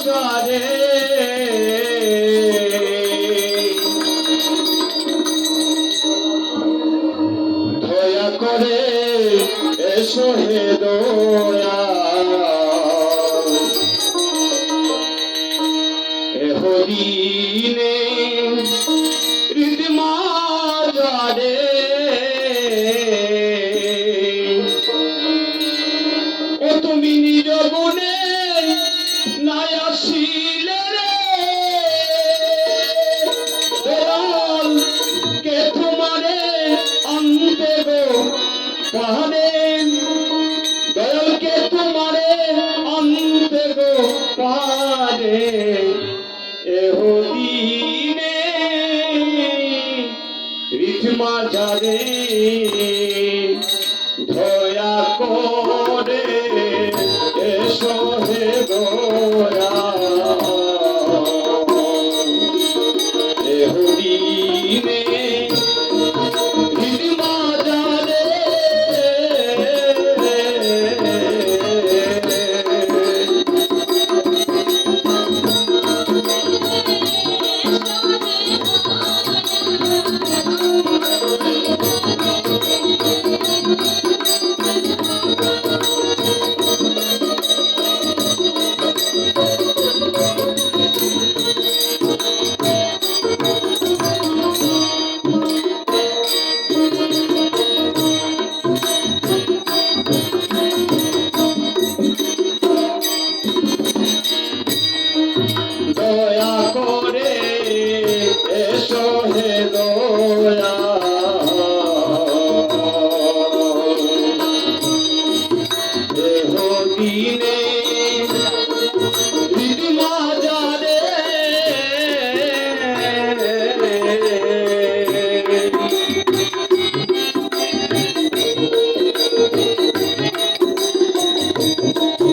মাঝারে দয়া করে এসো হে দয়া এ হৃদমাজারে দলকে তোমারে অন্তে গো? পারে এহদিনে রিথমা যাবে ধয়া কো Medine